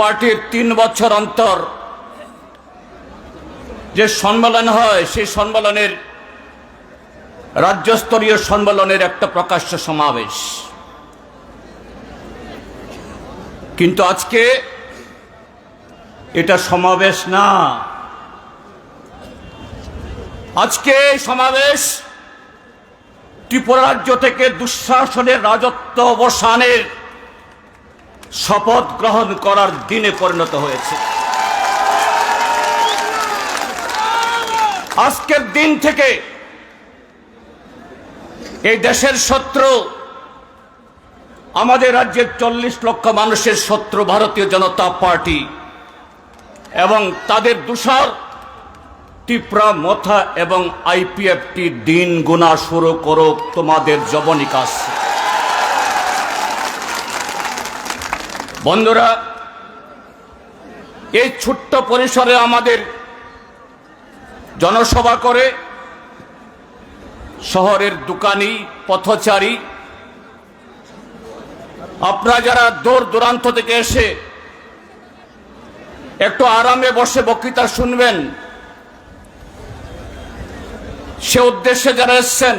পার্টির তিন বছর অন্তর যে সম্মেলন হয়, সেই সম্মেলনের রাজ্যস্তরীয় সম্মেলনের একটা প্রকাশ্য সমাবেশ। কিন্তু আজকে এটা সমাবেশ না। আজকে সমাবেশ ত্রিপুরা রাজ্য থেকে দুঃশাসনের রাজত্ব অবসানের শপথ গ্রহণ করার দিনে পরিণত হয়েছে। আজকের দিন থেকে এই দেশের শত্রু, আমাদের রাজ্যের চল্লিশ লক্ষ মানুষের শত্রু ভারতীয় জনতা পার্টি এবং তাদের দূষর ত্রিপুরা মথা এবং আইপিএফটি দিন গুণা শুরু করুক, তোমাদের জবনিকাশ। বন্ধুরা, এই ছোট্ট পরিসরে আমাদের জনসভা করে শহরের দোকানি, পথচারী, আপনারা যারা দূর দূরান্ত থেকে এসে একটু আরামে বসে বক্তৃতা শুনবেন, সে উদ্দেশ্যে যারা এসছেন,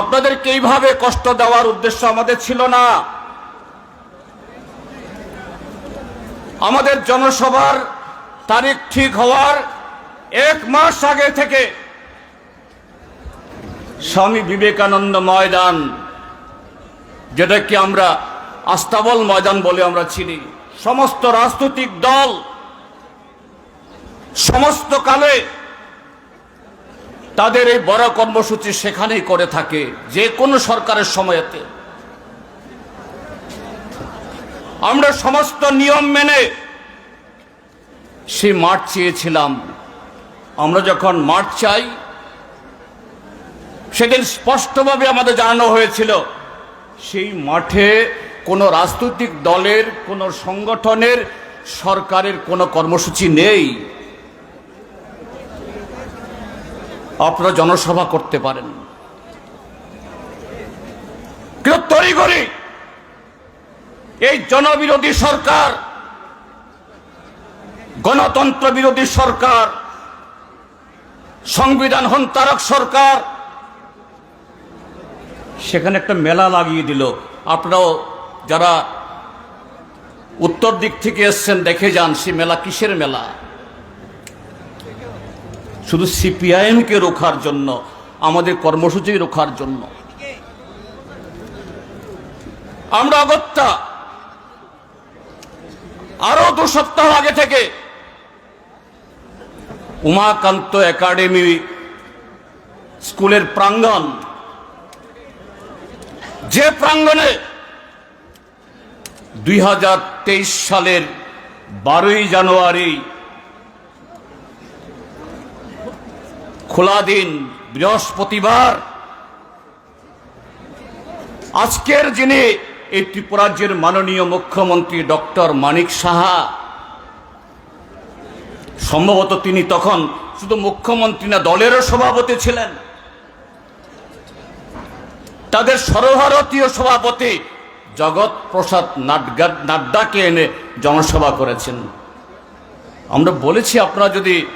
আপনাদেরকে এইভাবে কষ্ট দেওয়ার উদ্দেশ্য আমাদের ছিল না। আমাদের জনসভার তারিখ ঠিক হওয়ার এক মাস আগে থেকে স্বামী বিবেকানন্দ ময়দান, যেটাকে আমরা আস্তাবল ময়দান বলে আমরা চিনি, সমস্ত রাজনৈতিক দল সমস্ত কালে তাদের এই বড় কর্মসূচি সেখানেই করে থাকে, যে কোনো সরকারের সময়তে। আমরা সমস্ত নিয়ম মেনে সে মাঠ চেয়েছিলাম। আমরা যখন মাঠ চাই, সেদিন স্পষ্টভাবে আমাদের জানানো হয়েছিল, সেই মাঠে কোনো রাজনৈতিক দলের, কোনো সংগঠনের, সরকারের কোনো কর্মসূচি নেই। আপনারা জনসভা করতে পারেন। কিন্তু তড়িঘড়ি এই জনবিরোধী সরকার, গণতন্ত্র বিরোধী সরকার, সংবিধান হন্তারক সরকার, সেখানে একটা মেলা লাগিয়ে দিল। আপনারাও যারা উত্তর দিক থেকে এসছেন, দেখে যান সে মেলা কিসের মেলা? শুধু সিপিআইএমকে রোখার জন্য, আমাদের কর্মসূচি রোখার জন্য। আমরা অগত্যা আরও দু সপ্তাহ আগে থেকে উমাকান্ত একাডেমি স্কুলের প্রাঙ্গণ, যে প্রাঙ্গণে দুই হাজার তেইশ সালের বারোই জানুয়ারি খোলা দিন, বৃহস্পতিবার, আজকের যিনি এই ত্রিপুরাজ্যের মাননীয় মুখ্যমন্ত্রী ডক্টর মানিক সাহা। সম্ভবত তিনি তখন শুধু মুখ্যমন্ত্রী না, দলেরও সভাপতি ছিলেন। তাদের সর্বভারতীয় সভাপতি জগৎ প্রসাদ নাড্ডা- নাড্ডাকে এনে জনসভা করেছেন। আমরা বলেছি, আপনারা যদি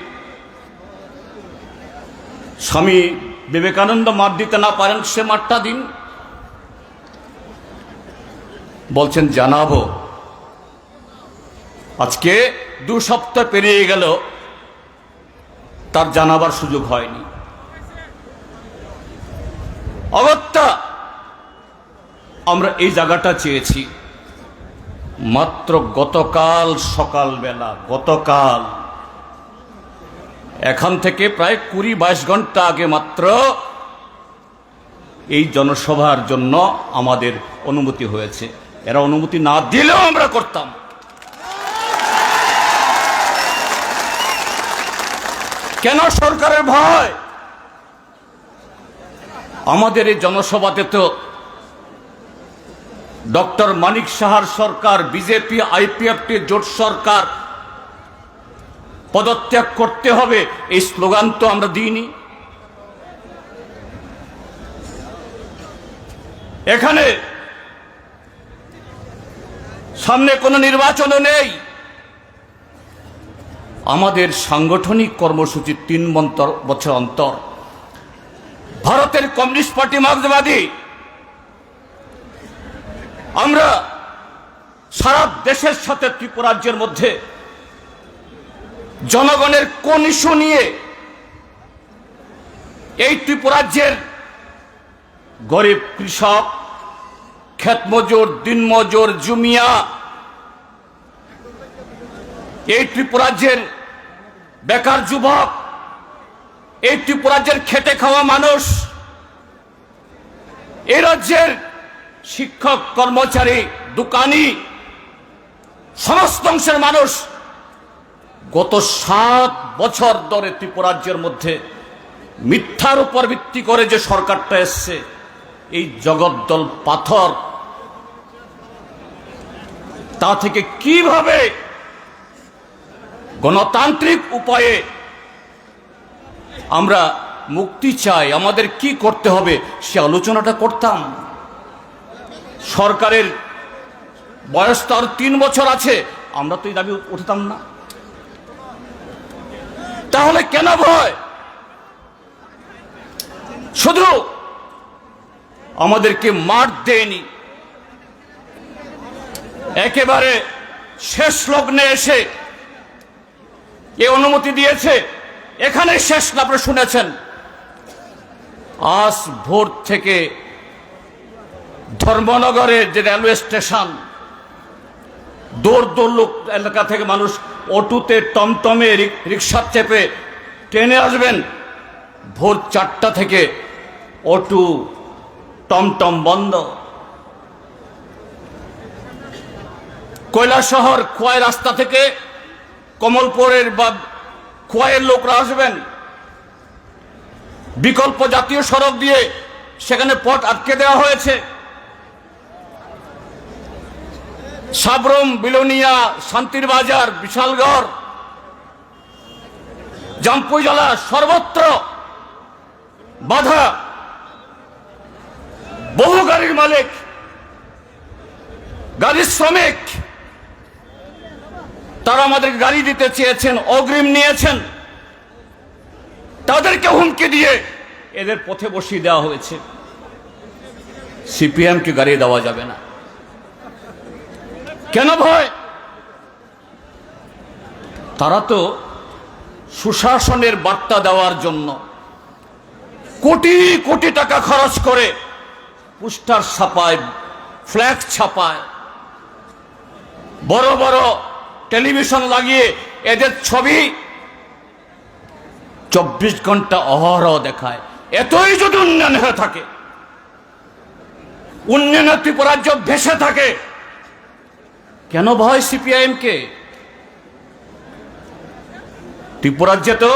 স্বামী বিবেকানন্দ মাঠ দিতে না পারেন, সে মাঠটা দিন। বলছেন, জানাব। আজকে দু সপ্তাহ পেরিয়ে গেল, তার জানাবার সুযোগ হয়নি। অগত্যা, আমরা এই জায়গাটা চেয়েছি, মাত্র গতকাল সকালবেলা, গতকাল। এখান থেকে প্রায় কুড়ি বাইশ ঘণ্টা আগে মাত্র এই জনসভার জন্য আমাদের অনুমতি হয়েছে। এরা অনুমতি না দিলেও আমরা করতাম। কেন সরকারের ভয়? আমাদের এই জনসভাতে তো ডক্টর মানিক সাহার সরকার, বিজেপি আইপিএফটি জোট সরকার, পদত্যাগ করতে হবে, এই স্লোগান তো আমরা দিইনি। এখানে সামনে কোনো নির্বাচনও নেই। আমাদের সাংগঠনিক কর্মসূচি তিন বছর অন্তর। ভারতের কমিউনিস্ট পার্টি মার্ক্সবাদী। আমরা সারা দেশের সাথে ত্রিপুরাজ্যের মধ্যে জনগণের কোন ইস্যু নিয়ে এই ত্রিপুরাজ্যের গরিব কৃষক ক্ষেতমজুর দিনমজুর, জুমিয়া। এই ত্রিপুরাজ্যের বেকার যুবক, এই ত্রিপুরাজ্যের খেটে খাওয়া মানুষ এই রাজ্যের শিক্ষক, কর্মচারী, দোকানি, সমস্ত অংশের মানুষ গত সাত বছর ধরে ত্রিপুরাজ্যের মধ্যে মিথ্যার উপর ভিত্তি করে যে সরকারটা এসছে, এই জগদ্দল পাথর তা থেকে কীভাবে গণতান্ত্রিক উপায়ে আমরা মুক্তি চাই, আমাদের কি করতে হবে, সে আলোচনাটা করতাম। সরকারের বয়স তো আর তিন বছর আছে, আমরা তো এই দাবি উঠতাম না। তাহলে কেন ভয়? শুধু আমাদেরকে মার দেয়নি। একেবারে শেষ লগ্নে এসে এ অনুমতি দিয়েছে। এখানে শেষ না শুনেছেন। আজ ভোর থেকে ধর্মনগরের যে রেলওয়ে স্টেশন দৌড় দৌড় লোক এলাকা থেকে মানুষ অটোতে টমটমে রিক- রিক্সা চেপে ট্রেনে আসবেন। ভোর চারটা থেকে অটো টমটম বন্ধ। শহর খোয়াই রাস্তা থেকে কমলপুরের বা খোয়াইয়ের লোকরা আসবেন। বিকল্প জাতীয় সড়ক দিয়ে সেখানে পথ আটকে দেওয়া হয়েছে। সাবরম, বিলোনিয়া, শান্তির বাজার, বিশালগড় জামপুইজলা সর্বত্র বাধা। বহু গাড়ির মালিক, গাড়ির শ্রমিক তারা আমাদের গাড়ি দিতে চেয়েছেন, অগ্রিম নিয়েছেন। তাদেরকে হুমকি দিয়ে এদের পথে বসিয়ে দেওয়া হয়েছে। সিপিএমকে গাড়ি দেওয়া যাবে না। কেন ভয়? তারা তো সুশাসনের বার্তা দেওয়ার জন্য কোটি কোটি টাকা খরচ করে পোস্টার ছাপায়, ফ্ল্যাগ ছাপায়, বড় বড় টেলিভিশন লাগিয়ে এদের ছবি চব্বিশ ঘণ্টা অহরহ দেখায়। এতই যদি উন্নয়ন হয়ে থাকে উন্নয়নের ত্রিপুরাজ্য ভেসে থাকে, কেন ভয় সিপিআইএম কে ত্রিপুরাজ্যে তো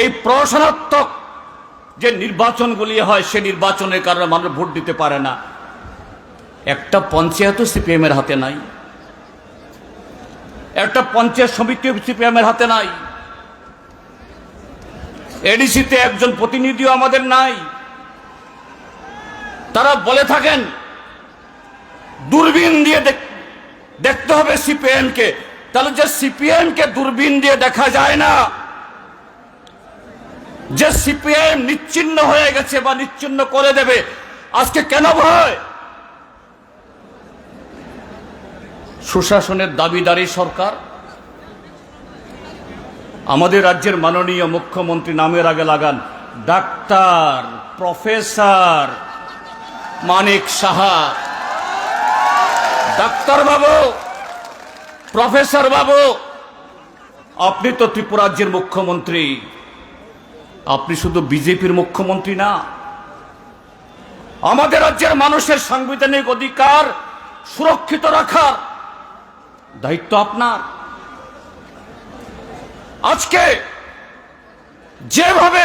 এই প্রশাসনাত্মক যে নির্বাচনগুলি হয়, সে নির্বাচনের কারণে মানুষ ভোট দিতে পারে না। একটা পঞ্চায়েতও সিপিএম এর হাতে নাই। একটা পঞ্চায়েত সমিতি সিপিএমের হাতে নাই। এডিসিতে একজন প্রতিনিধিও আমাদের নাই। তারা বলে থাকেন, দূরবীন দিয়ে দেখতে হবে সিপিএম কে তাহলে যে সিপিএম কে দূরবীন দিয়ে দেখা যায় না, যে সিপিএম নিচ্ছিন্ন হয়ে গেছে বা নিচ্ছিন্ন করে দেবে, আজকে কেন ভয়? সুশাসনের দাবিদারি সরকার। আমাদের রাজ্যের মাননীয় মুখ্যমন্ত্রী নামের আগে লাগান, doctor professor Manik Saha. Doctor বাবু, প্রফেসর বাবু, আপনি তো ত্রিপুরাজ্যের মুখ্যমন্ত্রী। আপনি শুধু বিজেপির মুখ্যমন্ত্রী না, আমাদের রাজ্যের মানুষের সাংবিধানিক অধিকার সুরক্ষিত রাখার দায়িত্ব আপনার। আজকে যেভাবে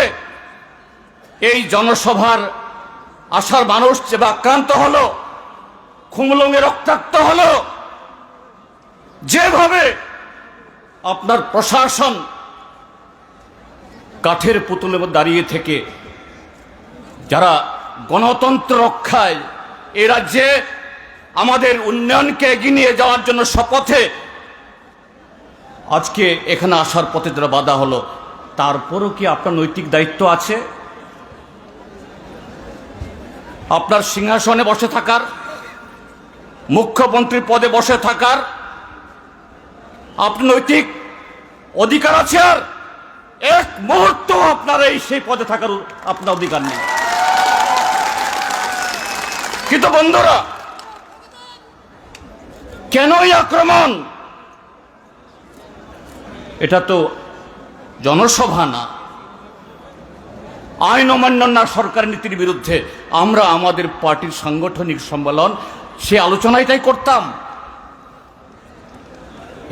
এই জনসভার আসার মানুষ যে আক্রান্ত হলো খুমলঙে রক্তাক্ত হলো, যেভাবে আপনার প্রশাসন কাঠের মধ্যে দাঁড়িয়ে থেকে যারা গণতন্ত্র রক্ষায় এ রাজ্যে আমাদের উন্নয়নকে এগিয়ে নিয়ে যাওয়ার জন্য শপথে আজকে এখানে আসার পথে যারা বাধা হলো তারপরও কি আপনার নৈতিক দায়িত্ব আছে? আপনার সিংহাসনে বসে থাকার মুখ্যমন্ত্রী পদে বসে থাকার, আপনার নৈতিক অধিকার আছে আর এক মুহূর্ত আপনার এই সেই পদে থাকার আপনার অধিকার নেই। কিন্তু বন্ধুরা কেন এই আক্রমণ? এটা তো জনসভা না। আইন অমান্য না সরকার নীতির বিরুদ্ধে আমরা আমাদের পার্টির সাংগঠনিক সম্মেলন, সে আলোচনায় তাই করতাম।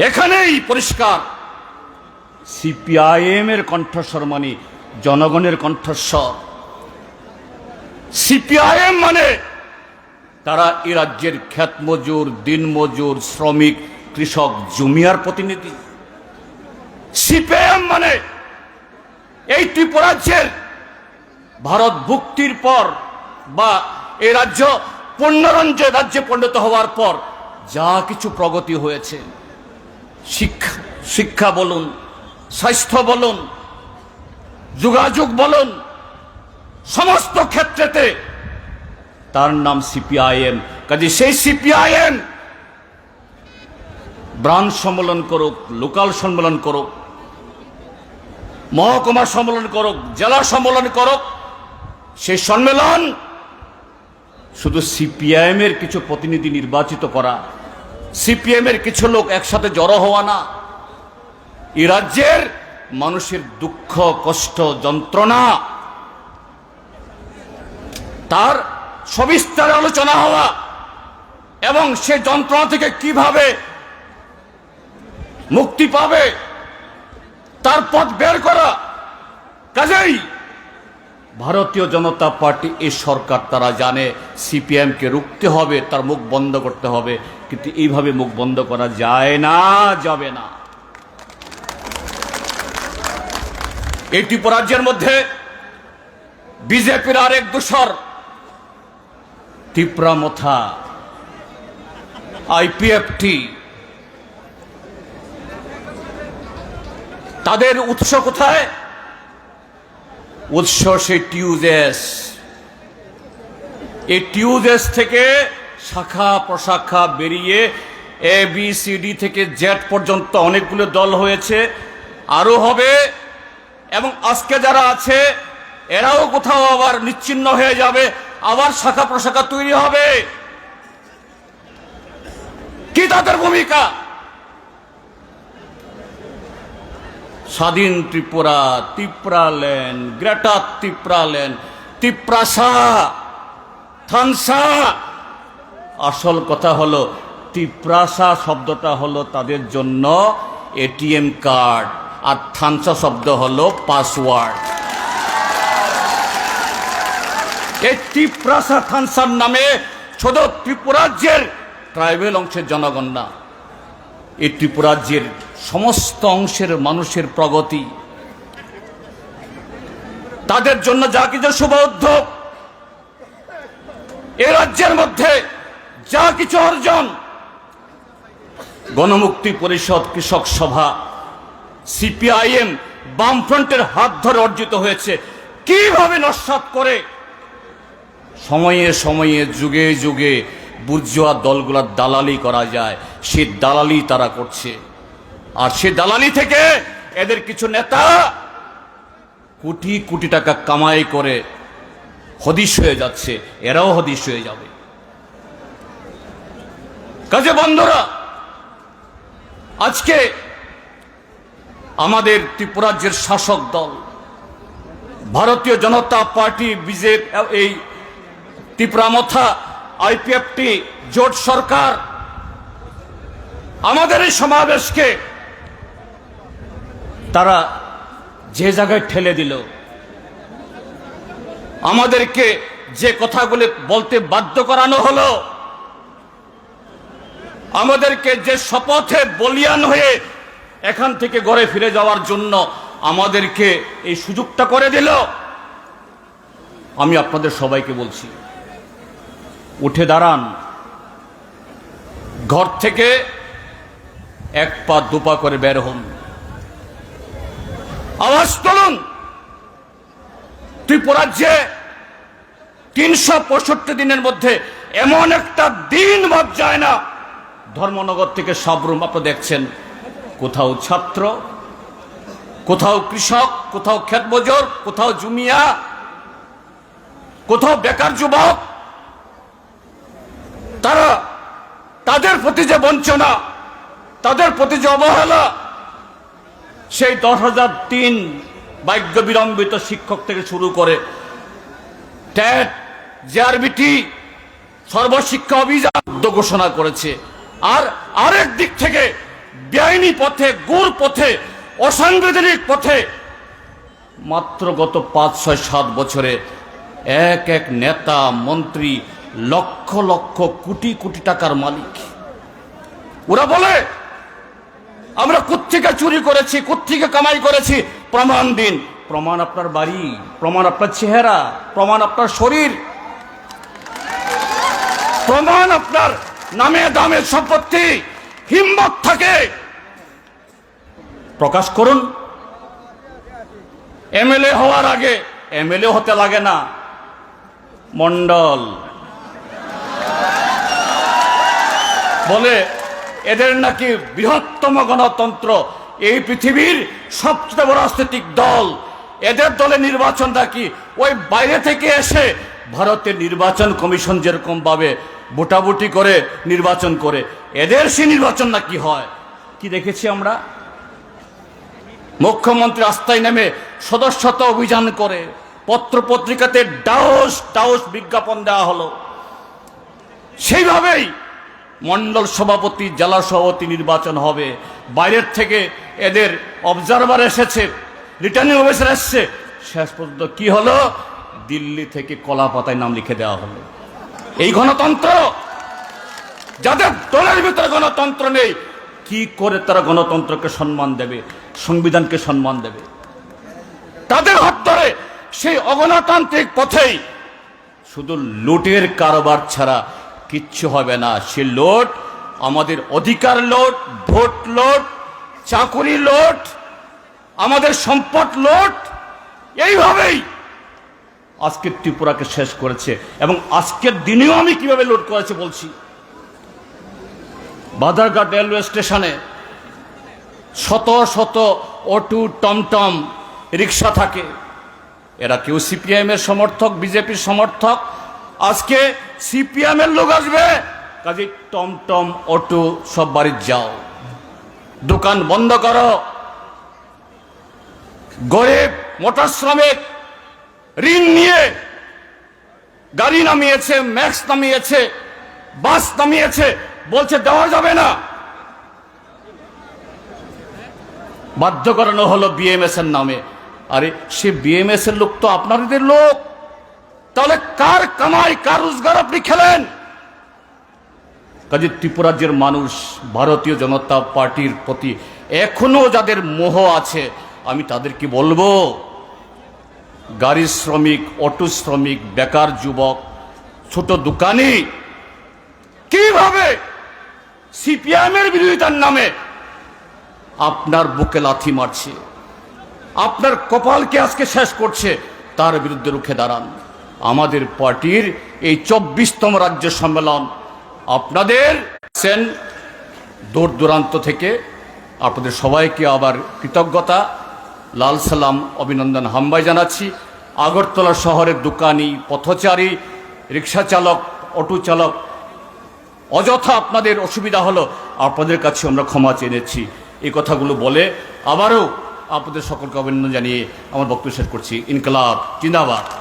এখানেই পরিষ্কার। সিপিআইএম এর কণ্ঠস্বর মানে জনগণের কণ্ঠস্বর। সিপিআইএম মানে তারা এ রাজ্যের খ্যাত মজুর দিনমজুর, শ্রমিক, কৃষক, জমিয়ার প্রতিনিধি। সিপিএম মানে এই ত্রিপুরাজ্যের ভারত ভুক্তির পর বা এই রাজ্য পূর্ণরঞ্জে রাজ্যে পরিণত হওয়ার পর যা কিছু প্রগতি হয়েছে। শিক্ষা শিক্ষা বলুন, স্বাস্থ্য বলুন, যোগাযোগ বলুন, সমস্ত ক্ষেত্রেতে তার নাম সিপিআইএম। কাজে সেই সিপিআইএম ব্রাঞ্চ সম্মেলন করুক, লোকাল সম্মেলন করুক, মহকুমা সম্মেলন করুক, জেলা সম্মেলন করুক, সেই সম্মেলন শুধু সিপিআইএম এর কিছু প্রতিনিধি নির্বাচিত করা। সিপিএম এর কিছু লোক একসাথে জড়ো হওয়া না। এ রাজ্যের মানুষের দুঃখ, কষ্ট, যন্ত্রণা, তার সবিস্তারে আলোচনা হওয়া এবং সে যন্ত্রণা থেকে কীভাবে মুক্তি পাবে, তার পথ বের করা, কাজেই ভারতীয় জনতা পার্টি এই সরকার তারা জানে সিপিএমকে রুখতে হবে, তার মুখ বন্ধ করতে হবে, কিন্তু এইভাবে মুখ বন্ধ করা যায় না, যাবে না। এই ত্রিপুরাজ্যের মধ্যে বিজেপির আরেক দূষর ত্রিপুরামথা আইপিএফটি, তাদের উৎস কোথায়? উৎস সেই টিউজেস। এই টিউজেস থেকে শাখা প্রশাখা বেরিয়ে এ বি সি ডি থেকে জেড পর্যন্ত অনেকগুলো দল হয়েছে, আরও হবে। এবং আজকে যারা আছে, এরাও কোথাও আবার নিচ্ছিন্ন হয়ে যাবে। আবার শাখা প্রশাখা তৈরি হবে। কি তাদের ভূমিকা? স্বাধীন ত্রিপুরা ত্রিপুরালেন গ্রেটার ত্রিপুরালেন ত্রিপ্রাসা থানসা আসল কথা হলো ত্রিপ্রাসা শব্দটা হলো তাদের জন্য এটিএম কার্ড, আর থানসা শব্দ হলো পাসওয়ার্ড। এই ত্রিপ্রাসা থানসার নামে শুধু ত্রিপুরাজ্যের ট্রাইবেল অংশের জনগণ না। এই ত্রিপুরাজ্যের সমস্ত অংশের মানুষের প্রগতি। তাদের জন্য যা কিছু শুভ উদ্যোগ এ রাজ্যের মধ্যে যা কিছু অর্জন। গণমুক্তি পরিষদ কৃষক সভা সিপিআইএম বামফ্রন্টের হাত ধরে অর্জিত হয়েছে। কীভাবে নস্বাত করে সময়ে সময়ে, যুগে যুগে বুর্জুয়া দলগুলোর দালালি করা যায়। সে দালালি তারা করছে। আর সে দালালি থেকে এদের কিছু নেতা কোটি কোটি টাকা কামাই করে হদিশ হয়ে যাচ্ছে। এরাও হদিশ হয়ে যাবে। কাজে বন্ধুরা, আজকে আমাদের ত্রিপুরাজ্যের শাসক দল, ভারতীয় জনতা পার্টি, বিজেপি, এই ত্রিপুরামথা, আইপিএফটি, জোট সরকার, আমাদের এই সমাবেশকে তারা যে জায়গায় ঠেলে দিল, আমাদেরকে যে কথাগুলি বলতে বাধ্য করানো হলো, আমাদেরকে যে শপথে বলিয়ান হয়ে এখান থেকে ঘরে ফিরে যাওয়ার জন্য আমাদেরকে এই সুযোগটা করে দিল, আমি আপনাদের সবাইকে বলছি। উঠে দাঁড়ান। ঘর থেকে এক পা দুপা করে বের হন। আওয়াজ তুলুন। ত্রিপুরাজ্যে তিনশো পঁয়ষট্টি দিনের মধ্যে এমন একটা দিন বাদ যায় না। ধর্মনগর থেকে সাবরুম আপনারা দেখছেন। কোথাও ছাত্র, কোথাও কৃষক, কোথাও ক্ষেত মজুর কোথাও জুমিয়া, কোথাও বেকার যুবক তারা তাদের প্রতি যে বঞ্চনা, তাদের প্রতি যে অবহেলা, সেই দশ হাজার তিন বাক্য বিলম্বিত শিক্ষক থেকে শুরু করে ট্যাট জেআরবিটি সর্বশিক্ষা অভিযান ঘোষণা করেছে। আর আরেক দিক থেকে বেআইনি পথে, গুর পথে, অসাংবিধানিক পথে মাত্র গত পাঁচ, ছয়, সাত বছরে এক এক নেতা, মন্ত্রী লক্ষ লক্ষ কোটি কোটি টাকার মালিক। ওরা বলে, আমরা কোত্থেকে চুরি করেছি, কোত্থেকে কামাই করেছি? প্রমাণ দিন। প্রমাণ আপনার বাড়ি, প্রমাণ আপনার চেহারা, প্রমাণ আপনার শরীর। প্রমাণ আপনার নামে দামে সম্পত্তি, হিম্মত থাকে। প্রকাশ করুন। এমএলএ হওয়ার আগে, এমএলএ হতে লাগে না। মন্ডল বলে এদের নাকি বৃহত্তম গণতন্ত্র। এই পৃথিবীর সবচেয়ে বড় রাজনৈতিক দল। এদের দলে নির্বাচন নাকি ওই বাইরে থেকে এসে ভারতের নির্বাচন কমিশন যেরকম ভাবে ভোটাভুটি করে নির্বাচন করে, এদের সে নির্বাচন নাকি হয়? কি দেখেছি আমরা? মুখ্যমন্ত্রী রাস্তায় নেমে সদস্যতা অভিযান করে পত্র পত্রিকাতে ডাউস ডাউস বিজ্ঞাপন দেওয়া হলো। সেইভাবেই মন্ডল সভাপতি, জেলা সভাপতি নির্বাচন হবে। বাইরের থেকে এদের অবজারভার এসেছে রিটার্নিং অফিসার এসছে। শেষ পর্যন্ত কি হলো? দিল্লি থেকে কলা পাতায় নাম লিখে দেওয়া হলো। এই গণতন্ত্র! যাদের দলের ভিতরে গণতন্ত্র নেই, কি করে তারা গণতন্ত্রকে সম্মান দেবে, সংবিধানকে সম্মান দেবে? তাদের হাত ধরে সেই অগণতান্ত্রিক পথেই শুধু লুটের কারবার ছাড়া কিচ্ছু হবে না। সে লোট, আমাদের অধিকার লোট, ভোট লোট, চাকরি লোট, আমাদের সম্পদ লোট, এইভাবেই আজকের ত্রিপুরাকে শেষ করেছে এবং আজকের দিনেও আমি কীভাবে লোড করেছে বলছি। বাদারঘাট রেলওয়ে স্টেশনে শত শত অটো টমটম রিক্সা থাকে। এরা কেউ সিপিআইএম এর সমর্থক, বিজেপির সমর্থক আজকে সিপিএম এর লোক আসবে। কাজে টমটম অটো, সব বাড়ির যাও। দোকান বন্ধ করো। গরিব মোটর শ্রমিক, ঋণ নিয়ে গাড়ি নামিয়েছে, ম্যাক্স নামিয়েছে, বাস নামিয়েছে, বলছে দেওয়া যাবে না। বাধ্য করানো হলো বিএমএস এর নামে। আরে সে বিএমএস এর লোক তো আপনাদের লোক। তাহলে কার কামাই, কার রোজগার আপনি খেলেন? কাজে ত্রিপুরাজ্যের মানুষ, ভারতীয় জনতা পার্টির প্রতি এখনও যাদের মোহ আছে, আমি তাদেরকে বলব? গাড়ি শ্রমিক, অটো শ্রমিক, বেকার যুবক, ছোট দোকানি, কীভাবে সিপিএম এর বিরোধিতার নামে আপনার বুকে লাথি মারছে? আপনার কপালকে আজকে শেষ করছে? তার বিরুদ্ধে রুখে দাঁড়ান। আমাদের পার্টির এই চব্বিশতম রাজ্য সম্মেলন। আপনাদের সেন দূর দূরান্ত থেকে আপনাদের সবাইকে আবার কৃতজ্ঞতা, লাল সালাম, অভিনন্দন হাম্বাই জানাচ্ছি। আগরতলা শহরের দোকানি, পথচারী, রিক্সা চালক, অটো চালক, অযথা আপনাদের অসুবিধা হলো, আপনাদের কাছে আমরা ক্ষমা চেয়ে নিচ্ছি। এই কথাগুলো বলে আবারও আপনাদের সকলকে অভিনন্দন জানিয়ে আমার বক্তব্য শেষ করছি। ইনকলাব, জিন্দাবাদ।